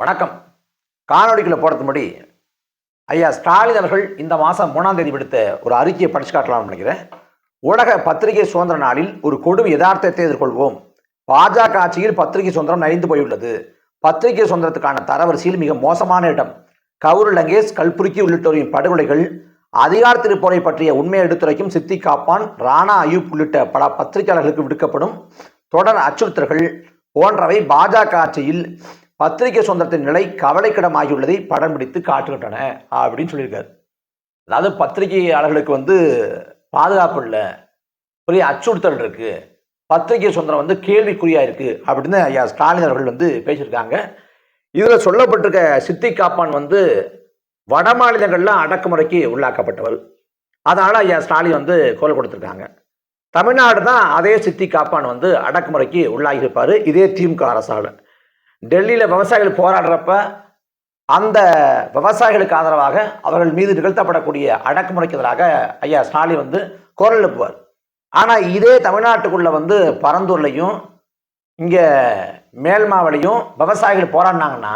வணக்கம். காணொலிகளை போடுறதுபடி ஐயா ஸ்டாலின் அவர்கள் இந்த மாதம் மூணாம் தேதி விடுத்த ஒரு அறிக்கையை படிச்சு காட்டலாம்னு நினைக்கிறேன். உலக பத்திரிகை சுதந்திர நாளில் ஒரு கொடும் யதார்த்தத்தை எதிர்கொள்வோம். பாஜக ஆட்சியில் பத்திரிகை சுதந்திரம் நலிந்து போயுள்ளது. பத்திரிகை சுதந்திரத்துக்கான தரவரிசையில் மிக மோசமான இடம். கவுரு லங்கேஷ் கல்புருக்கி உள்ளிட்டோரின் படுகொலைகள் அதிகார திருப்போரை பற்றிய உண்மையை எடுத்துரைக்கும் சித்தி காப்பான் ராணா அயூப் உள்ளிட்ட பல பத்திரிகையாளர்களுக்கு விடுக்கப்படும் தொடர் அச்சுறுத்தல்கள் போன்றவை பாஜக ஆட்சியில் பத்திரிகை சுதந்திரத்தின் நிலை கவலைக்கிடமாகியுள்ளதை படம் பிடித்து காட்டுகின்றன அப்படின்னு சொல்லியிருக்காரு. அதாவது பத்திரிகையாளர்களுக்கு வந்து பாதுகாப்பு இல்லை பெரிய அச்சுறுத்தல் இருக்கு பத்திரிகை சுதந்திரம் வந்து கேள்விக்குறியா இருக்கு அப்படின்னு ஐயா ஸ்டாலின் அவர்கள் வந்து பேசியிருக்காங்க. இதில் சொல்லப்பட்டிருக்க சித்தி காப்பான் வந்து வட மாநிலங்கள்ல அடக்குமுறைக்கு உள்ளாக்கப்பட்டவர். அதனால ஐயா ஸ்டாலின் வந்து குரல் கொடுத்துருக்காங்க. தமிழ்நாடு தான் அதே சித்தி காப்பான் வந்து அடக்குமுறைக்கு உள்ளாகியிருப்பார் இதே திமுக அரசால். டெல்லியில் விவசாயிகள் போராடுறப்ப அந்த விவசாயிகளுக்கு ஆதரவாக அவர்கள் மீது நிகழ்த்தப்படக்கூடிய அடக்குமுறைக்கு எதிராக ஐயா ஸ்டாலின் வந்து குரல் எழுப்புவார். ஆனால் இதே தமிழ்நாட்டுக்குள்ள வந்து பரந்தூர்லையும் இங்கே மேல்மாவிலையும் விவசாயிகள் போராடினாங்கன்னா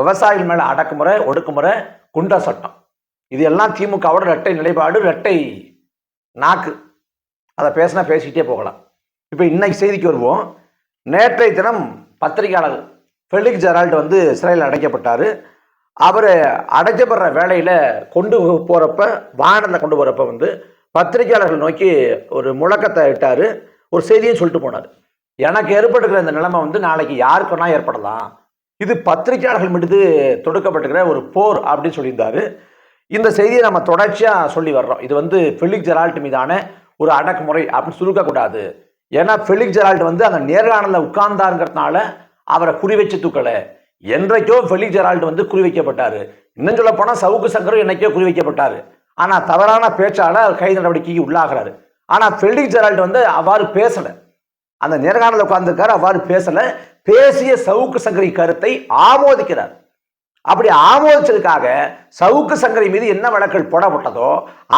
விவசாயிகள் மேலே அடக்குமுறை ஒடுக்குமுறை குண்ட சட்டம். இது எல்லாம் திமுகவோட ரெட்டை நிலைப்பாடு ரெட்டை நாக்கு. அதை பேசினா பேசிக்கிட்டே போகலாம். இப்போ இன்னைக்கு செய்திக்கு வருவோம். நேற்றைய தினம் பத்திரிகையாளர் ஃபெலிக் ஜெரால்ட் வந்து சிறையில் அடைக்கப்பட்டார். அவர் அடைக்கப்படுற வேலையில் கொண்டு போகிறப்ப வாகனத்தில் கொண்டு போகிறப்ப வந்து பத்திரிகையாளர்கள் நோக்கி ஒரு முழக்கத்தை இட்டார். ஒரு செய்தியும் சொல்லிட்டு போனார். எனக்கு ஏற்பட்டுக்கிற இந்த நிலைமை வந்து நாளைக்கு யாருக்குன்னா ஏற்படலாம். இது பத்திரிகையாளர்கள் மீது தொடுக்கப்பட்டுக்கிற ஒரு போர் அப்படின்னு சொல்லியிருந்தார். இந்த செய்தியை நம்ம தொடர்ச்சியாக சொல்லி வர்றோம். இது வந்து ஃபெலிக் ஜெரால்ட் மீதான ஒரு அடக்குமுறை அப்படின்னு சுருக்கக்கூடாது. ஏன்னா ஃபெலிக் ஜெரால்ட் வந்து அந்த நேர்காணலில் உட்கார்ந்தாருங்கிறதுனால அவரை குறி வச்சு தூக்கலை. என்றைக்கோ ஃபெலிக் ஜெரால்ட் வந்து குறி வைக்கப்பட்டார் இன்னும் சொல்ல போனால் சவுக்கு சங்கரும் என்னைக்கோ குறி வைக்கப்பட்டார் ஆனால் தவறான பேச்சால் அவர் கைது நடவடிக்கைக்கு உள்ளாகிறாரு. ஆனால் ஃபெலிக் ஜெரால்ட் வந்து அவ்வாறு பேசலை. அந்த நேர்காணலில் உட்கார்ந்துருக்காரு அவ்வாறு பேசலை. பேசிய சவுக்கு சங்கரி கருத்தை ஆமோதிக்கிறார். அப்படி ஆமோதிச்சதுக்காக சவுக்கு சங்கரி மீது என்ன வழக்குகள் போடப்பட்டதோ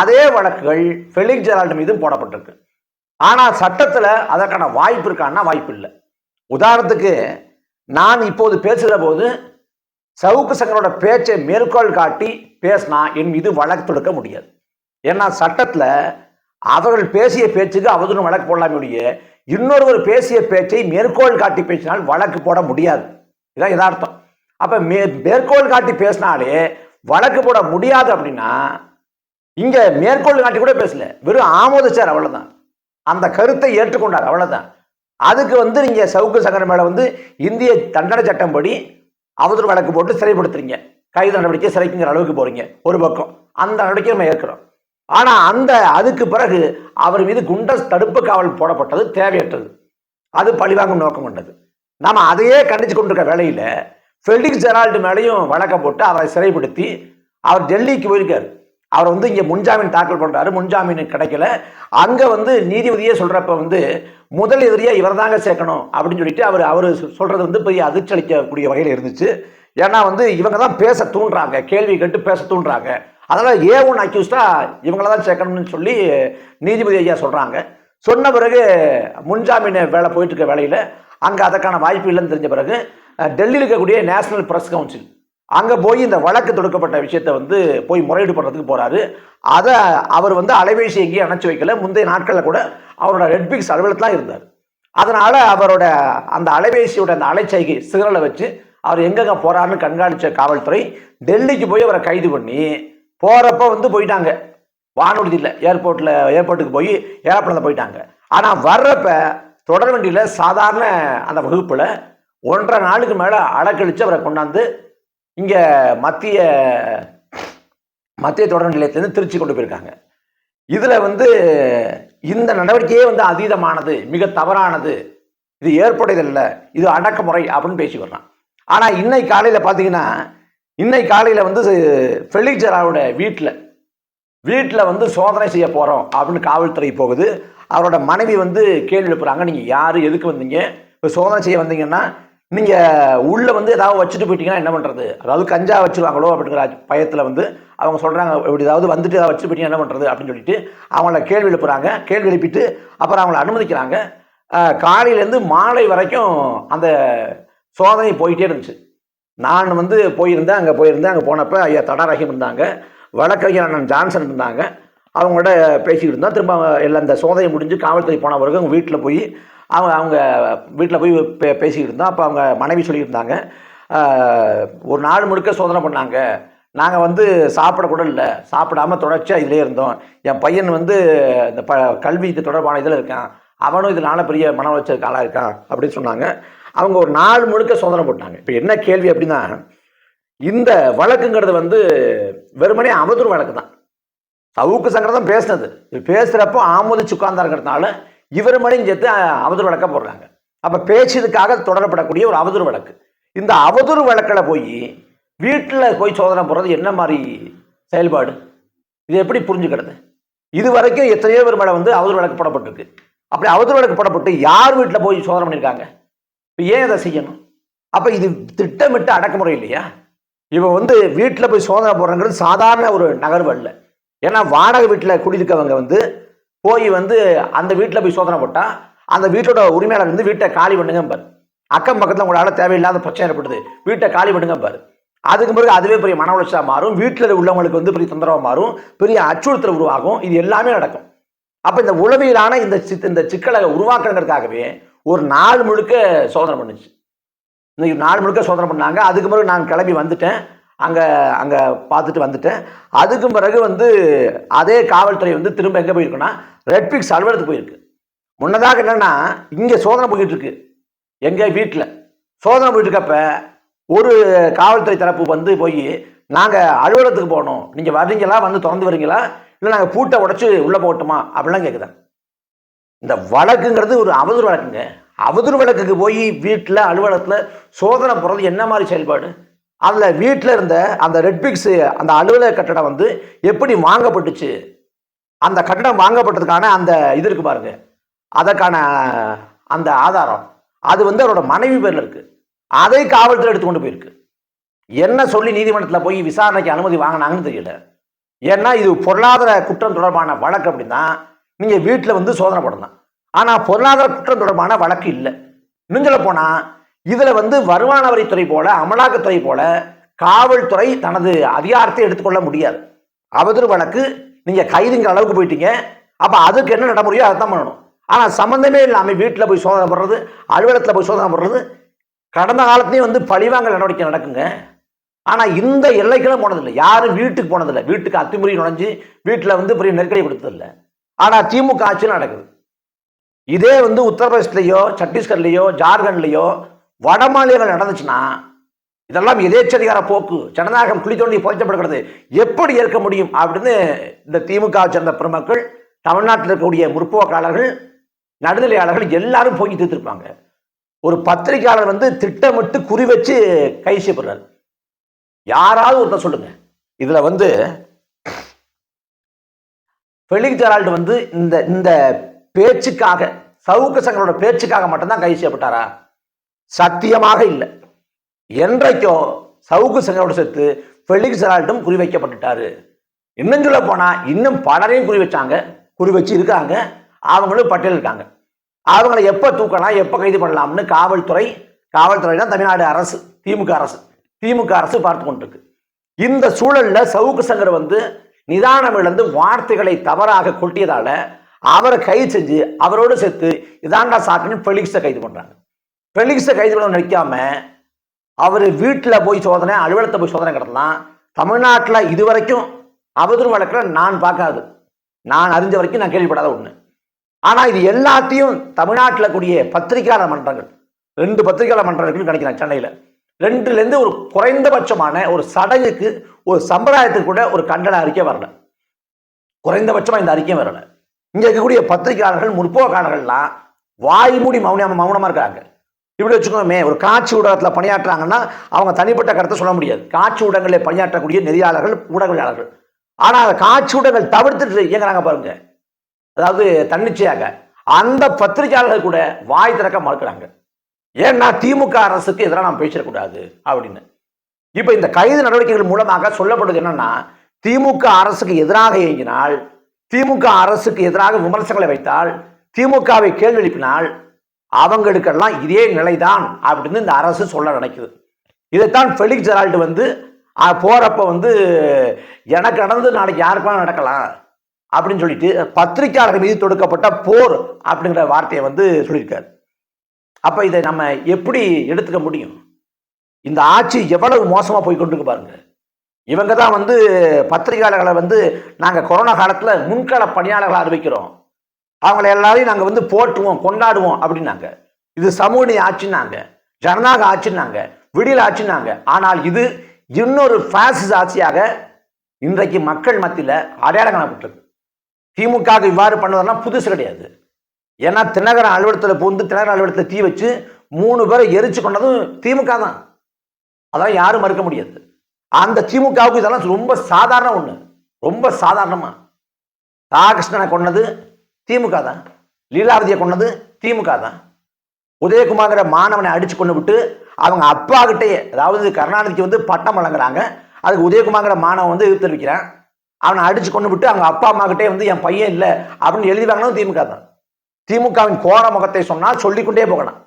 அதே வழக்குகள் ஃபெலிக் ஜெரால்டு மீதும் போடப்பட்டிருக்கு. ஆனால் சட்டத்தில் அதற்கான வாய்ப்பு இருக்கான்னா வாய்ப்பு இல்லை உதாரணத்துக்கு நான் இப்போது பேசுகிற போது சவுக்கு சங்கரோட பேச்சை மேற்கோள் காட்டி பேசினா என் மீது வழக்கு தொடுக்க முடியாது. ஏன்னா சட்டத்தில் அவர்கள் பேசிய பேச்சுக்கு அவதூறு வழக்கு போடலாமே முடிய இன்னொருவர் பேசிய பேச்சை மேற்கோள் காட்டி பேசினால் வழக்கு போட முடியாது. இதான் யதார்த்தம். அப்போ மே மேற்கோள் காட்டி பேசினாலே வழக்கு போட முடியாது அப்படின்னா இங்கே மேற்கோள் காட்டி கூட பேசல. வெறும் ஆமோதிச்சார் அவ்வளோதான் அந்த கருத்தை ஏற்றுக்கொண்டார் அவ்வளோதான் அதுக்கு வந்து நீங்கள் சவுக்கு சங்கர மேலே வந்து இந்திய தண்டனை சட்டம் படி அவதூறு வழக்கு போட்டு சிறைப்படுத்துறீங்க. கைது நடவடிக்கை சிறைக்குங்கிற அளவுக்கு போகிறீங்க ஒரு பக்கம். அந்த நடவடிக்கை நம்ம ஏற்கிறோம். ஆனால் அந்த அதுக்கு பிறகு அவர் மீது குண்டஸ் தடுப்பு காவல் போடப்பட்டது தேவையற்றது. அது பழிவாங்கும் நோக்கம் கொண்டது. நாம் அதையே கண்டிச்சு கொண்டிருக்க வேலையில் ஃபெலிக்ஸ் ஜெரால்டு மேலேயும் வழக்க போட்டு அவரை சிறைப்படுத்தி அவர் டெல்லிக்கு போயிருக்காரு. அவர் வந்து இங்கே முன்ஜாமீன் தாக்கல் பண்ணுறாரு முன்ஜாமீன் கிடைக்கல. அங்கே வந்து நீதிபதியே சொல்கிறப்ப வந்து முதல் எதிரியாக இவர் தாங்க சேர்க்கணும் அப்படின்னு சொல்லிட்டு அவர் அவர் சொல்கிறது வந்து பெரிய அதிர்ச்சி அளிக்கக்கூடிய வகையில் இருந்துச்சு. ஏன்னா வந்து இவங்க தான் பேச தூண்டுறாங்க. கேள்வி கேட்டு பேச தூண்டுறாங்க. அதனால் ஏ ஒன் அக்யூஸ்டாக இவங்கள தான் சேர்க்கணும்னு சொல்லி நீதிபதி ஐயா சொல்கிறாங்க சொன்ன பிறகு முன்ஜாமீன் வேலை போயிட்டுருக்க வேலையில் அங்கே அதற்கான வாய்ப்பு இல்லைன்னு தெரிஞ்ச பிறகு டெல்லியில் இருக்கக்கூடிய நேஷனல் ப்ரெஸ் கவுன்சில் அங்கே போய் இந்த வழக்கு தொடுக்கப்பட்ட விஷயத்தை வந்து போய் முறையீடு பண்ணுறதுக்கு போகிறாரு அதை அவர் வந்து அலைபேசி எங்கேயும் அணைச்சி வைக்கல. முந்தைய நாட்களில் கூட அவரோட ரெட்பிக்ஸ் அலுவலகத்தில் தான் இருந்தார். அதனால் அவரோட அந்த அலைபேசியோட அந்த அலைச்சைகை சிகரலை வச்சு அவர் எங்கெங்கே போகிறாருன்னு கண்காணித்த காவல்துறை டெல்லிக்கு போய் அவரை கைது பண்ணி போகிறப்ப வந்து போயிட்டாங்க. வானூர்தியில் ஏர்போர்ட்டில் ஏர்போர்ட்டுக்கு போய் ஏரோப்ளனில் போயிட்டாங்க. ஆனால் வர்றப்ப தொடர் வண்டியில் சாதாரண அந்த வகுப்பில் ஒன்றரை நாளுக்கு மேலே அலக்கழித்து அவரை கொண்டாந்து இங்கே மத்திய மத்திய தொடர் நிலையத்திலேருந்து திருச்சி கொண்டு போயிருக்காங்க. இதில் வந்து இந்த நடவடிக்கையே வந்து அதீதமானது மிக தவறானது. இது ஏற்புடையதில்லை இது அடக்குமுறை அப்படின்னு பேசி வர்றான். ஆனால் இன்னைக்கு காலையில் பார்த்தீங்கன்னா இன்னைக்கு காலையில் வந்து ஃபெலிக்ஜராவோட வீட்டில் வீட்டில் வந்து சோதனை செய்ய போகிறோம் அப்படின்னு காவல்துறை போகுது. அவரோட மனைவி வந்து கேள்வி எழுப்புறாங்க. நீங்கள் யார்? எதுக்கு வந்தீங்க? இப்போ சோதனை செய்ய வந்தீங்கன்னா நீங்கள் உள்ளே வந்து ஏதாவது வச்சுட்டு போயிட்டீங்கன்னா என்ன பண்ணுறது அதாவது கஞ்சா வச்சுருவாங்களோ அப்படிங்கிற பயத்தில் வந்து அவங்க சொல்கிறாங்க இப்படி ஏதாவது வந்துட்டு ஏதாவது வச்சுட்டு போயிட்டீங்கன்னா என்ன பண்ணுறது அப்படின்னு சொல்லிட்டு அவங்கள கேள்வி எழுப்புறாங்க. கேள்வி எழுப்பிட்டு அப்புறம் அவங்கள அனுமதிக்கிறாங்க. காலையிலேருந்து மாலை வரைக்கும் அந்த சோதனை போயிட்டே இருந்துச்சு. நான் வந்து போயிருந்தேன் அங்கே போயிருந்தேன் அங்கே போனப்போ ஐயா தடா ரஹீம் இருந்தாங்க. வழக்கறிஞர் அண்ணன் ஜான்சன் இருந்தாங்க. அவங்களோட பேசிக்கிட்டு இருந்தோம். திரும்ப எல்லாம் இந்த சோதனை முடிஞ்சு காவல்துறை போன பிறகு அவங்க வீட்டில் போய் அவங்க அவங்க வீட்டில் போய் பே பேசிக்கிட்டு இருந்தோம் அப்போ அவங்க மனைவி சொல்லியிருந்தாங்க ஒரு நாள் முழுக்க சோதனை பண்ணாங்க. நாங்கள் வந்து சாப்பிட கூட இல்லை. சாப்பிடாம தொடர்ச்சியாக இதிலே இருந்தோம். என் பையன் வந்து இந்த ப கல்வி இது தொடர்பான இதில் இருக்கான். அவனும் இதனால் பெரிய மன உளைச்சலுக்கு ஆளாக இருக்கான். அப்படின்னு சொன்னாங்க. அவங்க ஒரு நாள் முழுக்க சோதனை போட்டாங்க. இப்போ என்ன கேள்வி அப்படின்னா இந்த வழக்குங்கிறது வந்து வெறுமனே அவதூறு வழக்கு தான். சவுக்கு சங்கரம் தான் பேசினது. பேசுகிறப்போ ஆமோதிச்சு உட்கார்ந்தாருங்கிறதுனால இவர் மணியும் சேர்த்து அவதூறு வழக்க போடுறாங்க. அப்போ பேசியதுக்காக தொடரப்படக்கூடிய ஒரு அவதூறு வழக்கு. இந்த அவதூறு வழக்கில் போய் வீட்டில் போய் சோதனை போடுறது என்ன மாதிரி செயல்பாடு? இது எப்படி புரிஞ்சுக்கிறது? இது வரைக்கும் எத்தனையோ பேர் மேலே வந்து அவதூறு வழக்கு போடப்பட்டிருக்கு. அப்படி அவதூறு வழக்கு போடப்பட்டு யார் வீட்டில் போய் சோதனை பண்ணியிருக்காங்க இப்போ ஏன் இதை செய்யணும்? அப்போ இது திட்டமிட்ட அடக்குமுறை இல்லையா? இவன் வந்து வீட்டில் போய் சோதனை போடுறங்கிறது சாதாரண ஒரு நகர்வு அல்ல. ஏன்னா வாடகை வீட்டில் குடியிருக்கவங்க வந்து போய் வந்து அந்த வீட்டில் போய் சோதனை போட்டால் அந்த வீட்டோட உரிமையாளர் வந்து வீட்டை காலி பண்ணுங்க பாரு. அக்கம் பக்கத்தில் உங்களால் தேவையில்லாத பிரச்சனை ஏற்படுது. வீட்டை காலி பண்ணுங்க பாரு. அதுக்கு பிறகு அதுவே பெரிய மன உளைச்சலாக மாறும். வீட்டில் உள்ளவங்களுக்கு வந்து பெரிய தொந்தரவாக மாறும். பெரிய அச்சுறுத்தல் உருவாகும். இது எல்லாமே நடக்கும். அப்போ இந்த உளவியலான இந்த சித் இந்த சிக்கலை உருவாக்குறதுக்காகவே ஒரு நாள் முழுக்க சோதனை பண்ணுச்சு. இன்னைக்கு நாள் முழுக்க சோதனை பண்ணாங்க. அதுக்கு பிறகு நான் கிளம்பி வந்துட்டேன். அங்கே அங்கே பார்த்துட்டு வந்துட்டேன். அதுக்கு பிறகு வந்து அதே காவல்துறை வந்து திரும்ப எங்கே போயிருக்குன்னா ரெட்பிக்ஸ் அலுவலகத்துக்கு போயிருக்கு. முன்னதாக என்னென்னா இங்கே சோதனை போயிட்டுருக்கு எங்கள் வீட்டில் சோதனை போயிட்டுருக்கப்ப ஒரு காவல்துறை தரப்பு வந்து போய் நாங்கள் அலுவலகத்துக்கு போகணும். நீங்கள் வர்றீங்களா? வந்து திறந்து வரீங்களா இல்லை நாங்கள் பூட்டை உடச்சி உள்ளே போகட்டுமா? அப்படிலாம் கேட்குதாங்க இந்த வழக்குங்கிறது ஒரு அவதூறு வழக்குங்க. அவதூறு வழக்குக்கு போய் வீட்டில் அலுவலகத்தில் சோதனை போடுறது என்ன மாதிரி செயல்பாடு? அதில் வீட்டில் இருந்த அந்த ரெட்பிக்ஸு அந்த அலுவலக கட்டடம் வந்து எப்படி வாங்கப்பட்டுச்சு? அந்த கட்டடம் வாங்கப்பட்டதுக்கான அந்த இது இருக்கு பாருங்க. அதற்கான அந்த ஆதாரம். அது வந்து அவரோட மனைவி பேரில் இருக்குது அதை காவல்துறை எடுத்து கொண்டு போயிருக்கு. என்ன சொல்லி நீதிமன்றத்தில் போய் விசாரணைக்கு அனுமதி வாங்கினாங்கன்னு தெரியல. ஏன்னா இது பொருளாதார குற்றம் தொடர்பான வழக்கு அப்படின்னா நீங்கள் வீட்டில் வந்து சோதனை போடலாம் ஆனால் பொருளாதார குற்றம் தொடர்பான வழக்கு இல்லை. இன்னும் சொல்ல போனால் இதில் வந்து வருமான வரித்துறை போல அமலாக்கத்துறை போல காவல்துறை தனது அதிகாரத்தை எடுத்துக்கொள்ள முடியாது. அவதூறு வழக்கு நீங்கள் கைதுங்கிற அளவுக்கு போயிட்டீங்க. அப்போ அதுக்கு என்ன நடைமுறையோ அதை தான் பண்ணணும். ஆனால் சம்மந்தமே இல்லாமல் வீட்டில் போய் சோதனை போடுறது அலுவலகத்தில் போய் சோதனை போடுறது கடந்த காலத்துலேயும் வந்து பழிவாங்கல் நடவடிக்கை நடக்குங்க. ஆனால் இந்த எல்லைக்கெல்லாம் போனதில்லை. யாரும் வீட்டுக்கு போனதில்லை. வீட்டுக்கு அத்துமுறை நுழைஞ்சு வீட்டில் வந்து பெரிய நெருக்கடி கொடுத்ததில்லை. ஆனால் திமுக ஆட்சியில் நடக்குது. இதே வந்து உத்தரப்பிரதேசத்துலேயோ சத்தீஸ்கர்லேயோ ஜார்க்கண்ட்லேயோ வட மாநிலங்கள் நடந்துச்சுன்னா இதெல்லாம் எதேச்சதிகார போக்கு ஜனநாயகம் குழி தோண்டி புதைக்கப்படுகிறது எப்படி ஏற்க முடியும் அப்படின்னு இந்த திமுக சேர்ந்த பெருமக்கள் தமிழ்நாட்டில் இருக்கக்கூடிய முற்போக்காளர்கள் நடுநிலையாளர்கள் எல்லாரும் போய் தீர்த்திருப்பாங்க. ஒரு பத்திரிகையாளர் வந்து திட்டமிட்டு குறி வச்சு கை செய்யப்படுறாரு யாராவது ஒருத்தர் சொல்லுங்க. இதுல வந்து ஃபெலிக் ஜெரால்டு வந்து இந்த இந்த பேச்சுக்காக சவுக்கு சங்கரோட பேச்சுக்காக மட்டும்தான் கைது செய்யப்பட்டாரா சத்தியமாக இல்லை. என்றைக்கும் சவுக்கு சங்கரோட சேர்த்து ஃபெலிக்ஸ் ஜெரால்டும் குறிவைக்கப்பட்டுட்டாரு. இன்னும் சொல்ல போனால் இன்னும் பலரையும் குறி வச்சாங்க குறி வச்சு இருக்காங்க. அவங்களும் பட்டியல் இருக்காங்க. அவங்களை எப்போ தூக்கலாம் எப்போ கைது பண்ணலாம்னு காவல்துறை காவல்துறை தான் தமிழ்நாடு அரசு திமுக அரசு திமுக அரசு பார்த்து கொண்டிருக்கு. இந்த சூழலில் சவுக்கு சங்கர் வந்து நிதானம் இழந்து வார்த்தைகளை தவறாக கொட்டியதால் அவரை கைது செஞ்சு அவரோடு சேர்த்து இதாண்டா சாக்குன்னு ஃபெலிக்ஸை கைது பண்ணுறாங்க பெலிக்ஸை கைது பண்ண நினைக்காம அவர் வீட்டில் போய் சோதனை அலுவலகத்தை போய் சோதனை கிடத்தலாம் தமிழ்நாட்டில் இது வரைக்கும் அவதூறு வழக்கில் நான் பார்க்காது. நான் அறிஞ்ச வரைக்கும் நான் கேள்விப்படாத ஒன்று ஆனால் இது எல்லாத்தையும் தமிழ்நாட்டில் கூடிய பத்திரிகையாளர் மன்றங்கள் ரெண்டு பத்திரிகையாளர் மன்றங்கள் கிடைக்கிறேன் சென்னையில். ரெண்டுலேருந்து ஒரு குறைந்தபட்சமான ஒரு சடங்குக்கு ஒரு சம்பிரதாயத்துக்கு கூட ஒரு கண்டன அறிக்கை வரல. குறைந்தபட்சமாக இந்த அறிக்கையும் வரல. இங்கே இருக்கக்கூடிய பத்திரிகையாளர்கள் முற்போக்காளர்கள்லாம் வாய் மூடி மௌனமாக இருக்காங்க இப்படி வச்சுக்கோமே ஒரு காட்சி ஊடகத்தில் பணியாற்றுறாங்கன்னா அவங்க தனிப்பட்ட கருத்தை சொல்ல முடியாது. காட்சி ஊடகங்களில் பணியாற்றக்கூடிய நெறியாளர்கள் ஊடகவியலாளர்கள். ஆனால் அந்த காட்சி ஊடகங்கள் தவிர்த்துட்டு இயங்குறாங்க பாருங்க. அதாவது தன்னிச்சையாக அந்த பத்திரிகையாளர்கள் கூட வாய் திறக்க மறுக்கிறாங்க. ஏன்னா திமுக அரசுக்கு எதிராக நாம் பேசிடக்கூடாது அப்படின்னு. இப்போ இந்த கைது நடவடிக்கைகள் மூலமாக சொல்லப்படுது என்னன்னா திமுக அரசுக்கு எதிராக இயங்கினால் திமுக அரசுக்கு எதிராக விமர்சனங்களை வைத்தால் திமுகவை கேள்வி எழுப்பினால் அவங்களுக்கெல்லாம் இதே நிலைதான் அப்படின்னு இந்த அரசு சொல்ல நினைக்குது. இதைத்தான் ஃபெலிக்ஸ் ஜெரால்டு வந்து அஹ், போறப்ப வந்து எனக்கு நடந்து நாளைக்கு யாருக்கெல்லாம் நடக்கலாம் அப்படின்னு சொல்லிட்டு பத்திரிகையாளர் மீது தொடுக்கப்பட்ட போர் அப்படிங்கிற வார்த்தையை வந்து சொல்லியிருக்காரு. அப்ப இதை நம்ம எப்படி எடுத்துக்க முடியும்? இந்த ஆட்சி எவ்வளவு மோசமா போய் கொண்டிருக்கு பாருங்க. இவங்க தான் வந்து பத்திரிகையாளர்களை வந்து நாங்கள் கொரோனா காலத்தில் முன்கள பணியாளர்களை அறிவிக்கிறோம். அவங்கள எல்லாரையும் நாங்கள் வந்து போற்றுவோம் கொண்டாடுவோம் அப்படின்னாங்க. இது சமூக ஆட்சினாங்க ஆட்சின்னாங்க. ஜனநாயக ஆட்சின்னாங்க. விடியல் ஆட்சின்னாங்க. ஆனால் இது இன்னொரு ஃபேசிஸ் ஆட்சியாக இன்றைக்கு மக்கள் மத்தியில் அடையாளம் காணப்பட்டிருக்கு திமுக இவ்வாறு பண்ணுவதெல்லாம் புதுசு கிடையாது. ஏன்னா தினகரன் அலுவலகத்தில் பூந்து தினகரன் அலுவலகத்தை தீ வச்சு மூணு பேரை எரிச்சு கொண்டதும் திமுக தான். அதெல்லாம் யாரும் மறுக்க முடியாது. அந்த திமுகவுக்கு இதெல்லாம் ரொம்ப சாதாரண ஒன்று ரொம்ப சாதாரணமாக ராகிருஷ்ணனை கொன்னது திமுக தான். லீலாவதியை கொன்னது திமுக தான். உதயகுமார்ங்கிற மாணவனை அடிச்சு கொண்டு விட்டு அவங்க அப்பா கிட்டேயே அதாவது கருணாநிதிக்கு வந்து பட்டம் வழங்குறாங்க. அதுக்கு உதயகுமார்ங்கிற மாணவன் வந்து எதிர்த்து தெரிவிக்கிறான் அவனை அடிச்சு கொண்டு விட்டு அவங்க அப்பா அம்மா கிட்டே வந்து என் பையன் இல்லை அப்படின்னு எழுதி திமுக தான். திமுகவின் கோர முகத்தை சொன்னால் சொல்லிக்கொண்டே போகலாம்.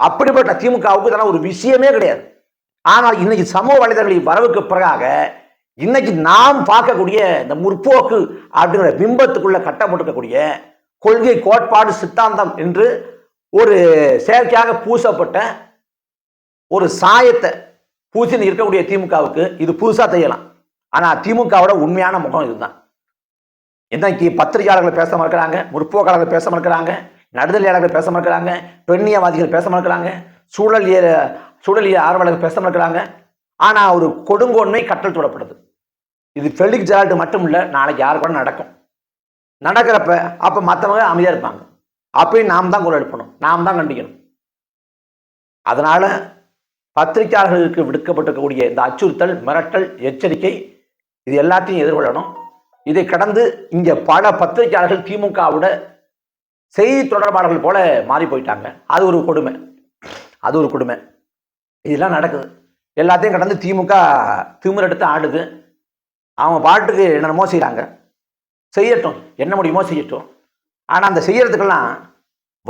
அப்படிப்பட்ட திமுகவுக்கு இதெல்லாம் ஒரு விஷயமே கிடையாது. ஆனால் இன்னைக்கு சமூக வலைதளங்களின் வரவுக்கு பிறகாக இன்னைக்கு நாம் பார்க்கக்கூடிய இந்த முற்போக்கு அப்படிங்கிற பிம்பத்துக்குள்ள கட்டப்பட்டிருக்கக்கூடிய கொள்கை கோட்பாடு சித்தாந்தம் என்று ஒரு செயற்கையாக பூசப்பட்ட ஒரு சாயத்தை பூசின்னு இருக்கக்கூடிய திமுகவுக்கு இது புதுசாக தெரியலாம். ஆனால் திமுகவோட உண்மையான முகம் இதுதான். இன்னைக்கு பத்திரிகையாளர்கள் பேச மறுக்கிறாங்க முற்போக்காளர்கள் பேச மறுக்கிறாங்க நடுதலையாளர்கள் பேச மறுக்கிறாங்க பெண்ணியவாதிகள் பேச மறுக்கிறாங்க சூழலிய சூழலிய ஆர்வலர்கள் பேச மறுக்கிறாங்க. ஆனால் ஒரு கொடுங்கோன்மை கட்டல் தொடப்படுது. இது ஃபெலிக் ஜெரால்டு மட்டும் இல்லை நாளைக்கு யாரு கூட நடக்கும். நடக்கிறப்ப அப்ப மற்றவங்க அமைதியா இருப்பாங்க. அப்பயும் நாம் தான் குரல் எழுப்பணும் நாம் தான் கண்டிக்கணும். அதனால பத்திரிகையாளர்களுக்கு விடுக்கப்பட்டிருக்கக்கூடிய இந்த அச்சுறுத்தல் மிரட்டல் எச்சரிக்கை இது எல்லாத்தையும் எதிர்கொள்ளணும். இதை கடந்து இங்க பல பத்திரிகையாளர்கள் திமுகவோட செய்தி தொடர்பாளர்கள் போல மாறி போயிட்டாங்க. அது ஒரு கொடுமை. அது ஒரு கொடுமை. இதெல்லாம் நடக்குது. எல்லாத்தையும் கடந்து திமுக திமிரெடுத்து ஆடுது. அவங்க பாட்டுக்கு என்னென்னமோ செய்கிறாங்க செய்யட்டும். என்ன முடியுமோ செய்யட்டும். ஆனால் அந்த செய்யறதுக்கெல்லாம்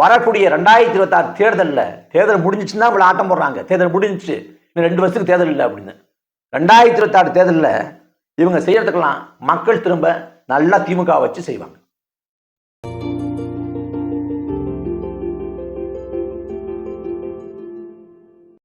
வரக்கூடிய ரெண்டாயிரத்தி இருபத்தாறு தேர்தலில் தேர்தல் முடிஞ்சிச்சுன்னா இவ்வளோ ஆட்டம் போடுறாங்க. தேர்தல் முடிஞ்சிச்சு. இன்னும் ரெண்டு வருஷத்துக்கு தேர்தல் இல்லை அப்படின்னு. ரெண்டாயிரத்தி இருபத்தாறு தேர்தலில் இவங்க செய்யறதுக்கெல்லாம் மக்கள் திரும்ப நல்லா திமுக வச்சு செய்வாங்க.